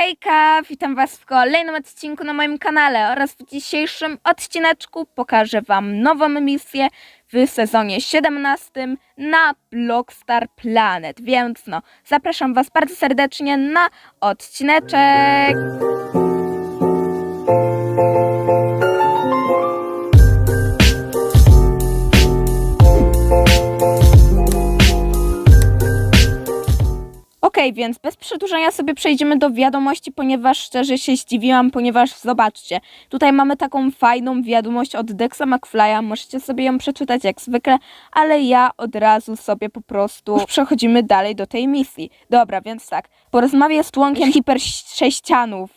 Hejka, witam Was w kolejnym odcinku na moim kanale oraz w dzisiejszym odcineczku pokażę Wam nową misję w sezonie 17 na Blockstar Planet, więc no, zapraszam Was bardzo serdecznie na odcineczek. Okej, więc bez przedłużania sobie przejdziemy do wiadomości, ponieważ szczerze się zdziwiłam, ponieważ zobaczcie, tutaj mamy taką fajną wiadomość od Dexa McFly'a, możecie sobie ją przeczytać jak zwykle, ale ja od razu sobie po prostu już przechodzimy dalej do tej misji. Dobra, więc tak, porozmawiaj z członkiem hipersześcianów.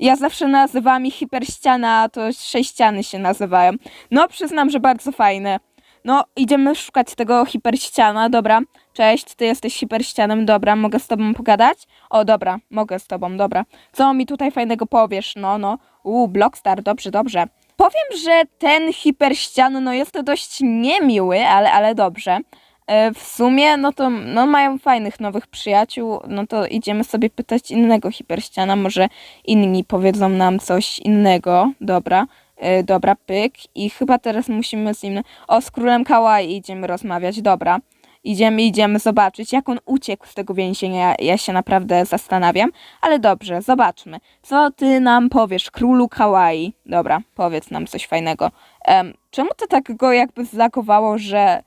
Ja zawsze nazywałam ich hiperściana, a to sześciany się nazywają. No, przyznam, że bardzo fajne. No, idziemy szukać tego hiperściana, dobra. Cześć, ty jesteś hiperścianem, dobra, mogę z tobą pogadać? O, dobra, mogę z tobą, dobra. Co mi tutaj fajnego powiesz? No, no. Uuu, Blockstar, dobrze, dobrze. Powiem, że ten hiperścian, no jest to dość niemiły, ale, ale dobrze. E, w sumie, no to no, mają fajnych nowych przyjaciół, no to idziemy sobie pytać innego hiperściana, może inni powiedzą nam coś innego, dobra. E, dobra, pyk. I chyba teraz musimy z nim. O, z królem Kawaii idziemy rozmawiać. Dobra. Idziemy, idziemy zobaczyć, jak on uciekł z tego więzienia. Ja się naprawdę zastanawiam. Ale dobrze, zobaczmy. Co ty nam powiesz, królu Kawaii? Dobra, powiedz nam coś fajnego. Em, czemu to tak go jakby zlagowało, że.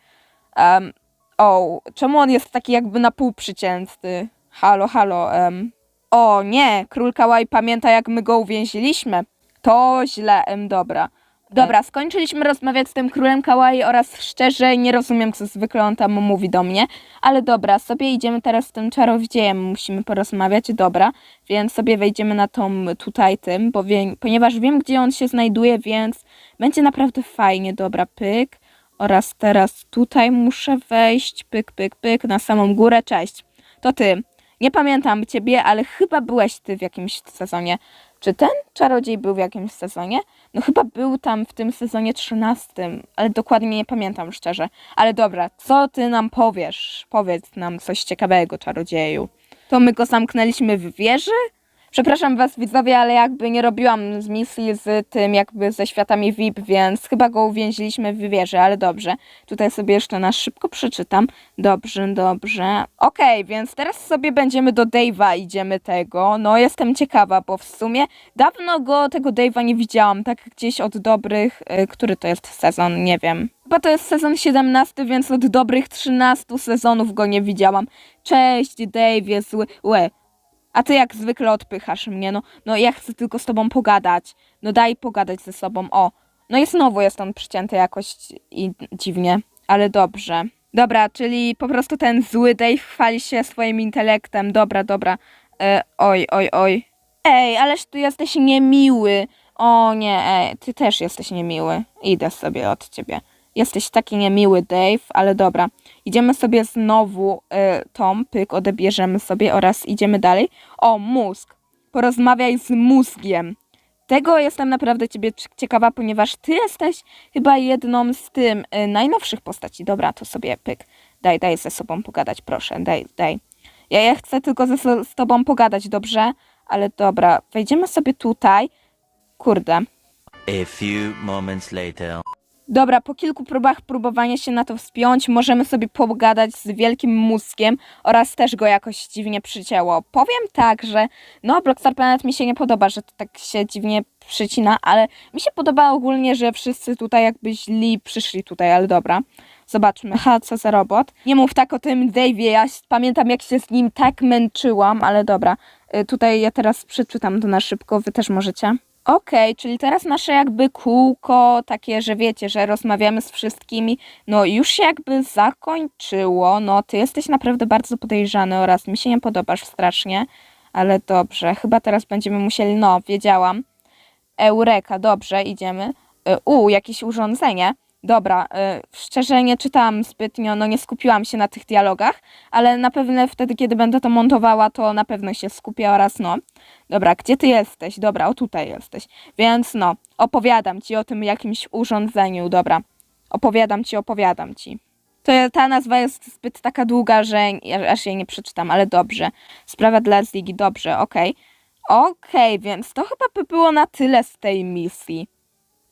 Um, o, czemu on jest taki jakby na pół przycięty? Halo, halo. em. O nie, król Kawaii pamięta, jak my go uwięziliśmy. To źle, em, dobra. Dobra, skończyliśmy rozmawiać z tym królem kawaii oraz szczerze nie rozumiem, co zwykle on tam mówi do mnie, ale dobra, sobie idziemy teraz z tym czarowdziejem, musimy porozmawiać, dobra, więc sobie wejdziemy na tą tutaj tym, bo wie, ponieważ wiem, gdzie on się znajduje, więc będzie naprawdę fajnie, dobra, pyk, oraz teraz tutaj muszę wejść, pyk, pyk, pyk, na samą górę, cześć, to ty, nie pamiętam ciebie, ale chyba byłeś ty w jakimś sezonie. Czy ten czarodziej był w jakimś sezonie? No chyba był tam w tym sezonie 13, ale dokładnie nie pamiętam szczerze. Ale dobra, co ty nam powiesz? Powiedz nam coś ciekawego, czarodzieju. To my go zamknęliśmy w wieży? Przepraszam was widzowie, ale jakby nie robiłam z misji z tym jakby ze światami VIP, więc chyba go uwięziliśmy w wieży, ale dobrze. Tutaj sobie jeszcze na szybko przeczytam. Dobrze, dobrze. Okej, więc teraz sobie będziemy do Dave'a idziemy tego. No jestem ciekawa, bo w sumie dawno go, tego Dave'a nie widziałam, tak gdzieś od dobrych, y, który to jest sezon, nie wiem. Chyba to jest sezon 17, więc od dobrych 13 sezonów go nie widziałam. Cześć, Dave, zły. Łe, a ty jak zwykle odpychasz mnie, no, no ja chcę tylko z tobą pogadać. No daj pogadać ze sobą, o. No i znowu jest on przycięty jakoś i dziwnie, ale dobrze. Dobra, czyli po prostu ten zły Dave chwali się swoim intelektem. Dobra, dobra. E, oj, oj, oj. Ej, ależ ty jesteś niemiły. O nie, ej, ty też jesteś niemiły. Idę sobie od ciebie. Jesteś taki niemiły, Dave, ale dobra. Idziemy sobie znowu y, tą, pyk, odebierzemy sobie oraz idziemy dalej. O, mózg. Porozmawiaj z mózgiem. Tego jestem naprawdę ciebie ciekawa, ponieważ ty jesteś chyba jedną z tym y, najnowszych postaci. Dobra, to sobie pyk. Daj, daj ze sobą pogadać, proszę. Daj, daj. Ja, ja chcę tylko ze, so- z tobą pogadać, dobrze? Ale dobra, wejdziemy sobie tutaj. Kurde. A few moments later. Dobra, po kilku próbach próbowania się na to wspiąć, możemy sobie pogadać z wielkim mózgiem oraz też go jakoś dziwnie przycięło. Powiem tak, że no, Blockstar Planet mi się nie podoba, że to tak się dziwnie przycina, ale mi się podoba ogólnie, że wszyscy tutaj jakby źli przyszli tutaj, ale dobra. Zobaczmy. Ha, co za robot. Nie mów tak o tym Dave'ie, ja pamiętam jak się z nim tak męczyłam, ale dobra. Y, Tutaj ja teraz przeczytam to na szybko, wy też możecie. Okej, czyli teraz nasze jakby kółko takie, że wiecie, że rozmawiamy z wszystkimi, no już się jakby zakończyło. No ty jesteś naprawdę bardzo podejrzany oraz mi się nie podobasz strasznie, ale dobrze, chyba teraz będziemy musieli, no wiedziałam. Eureka, dobrze, idziemy. Y, U, jakieś urządzenie. Dobra, y, szczerze nie czytałam zbytnio, no nie skupiłam się na tych dialogach, ale na pewno wtedy, kiedy będę to montowała, to na pewno się skupię oraz no. Dobra, gdzie ty jesteś? Dobra, o tutaj jesteś. Więc no, opowiadam ci o tym jakimś urządzeniu, dobra. Opowiadam ci, opowiadam ci. To ta nazwa jest zbyt taka długa, że aż jej nie przeczytam, ale dobrze. Sprawa dla Ziggy, dobrze, okej. Okej, więc to chyba by było na tyle z tej misji.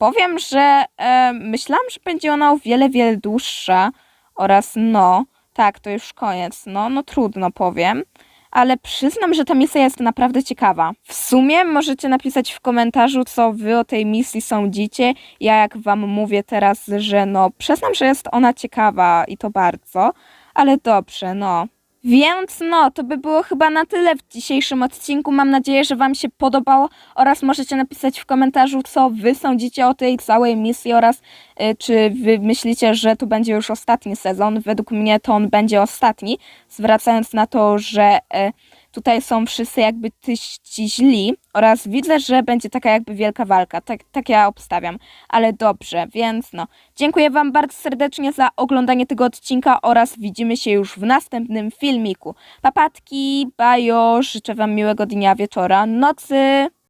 Powiem, że e, myślałam, że będzie ona o wiele, wiele dłuższa oraz no, tak, to już koniec. No, no trudno powiem, ale przyznam, że ta misja jest naprawdę ciekawa. W sumie możecie napisać w komentarzu, co wy o tej misji sądzicie. Ja jak wam mówię teraz, że no, przyznam, że jest ona ciekawa i to bardzo, ale dobrze, no. Więc no, to by było chyba na tyle w dzisiejszym odcinku. Mam nadzieję, że Wam się podobało oraz możecie napisać w komentarzu, co Wy sądzicie o tej całej misji oraz y, czy Wy myślicie, że tu będzie już ostatni sezon. Według mnie to on będzie ostatni, zwracając na to, że y, tutaj są wszyscy jakby tyści źli oraz widzę, że będzie taka jakby wielka walka. Tak, tak ja obstawiam, ale dobrze, więc no. Dziękuję Wam bardzo serdecznie za oglądanie tego odcinka oraz widzimy się już w następnym filmiku. Papatki, bajo, życzę Wam miłego dnia, wieczora, nocy.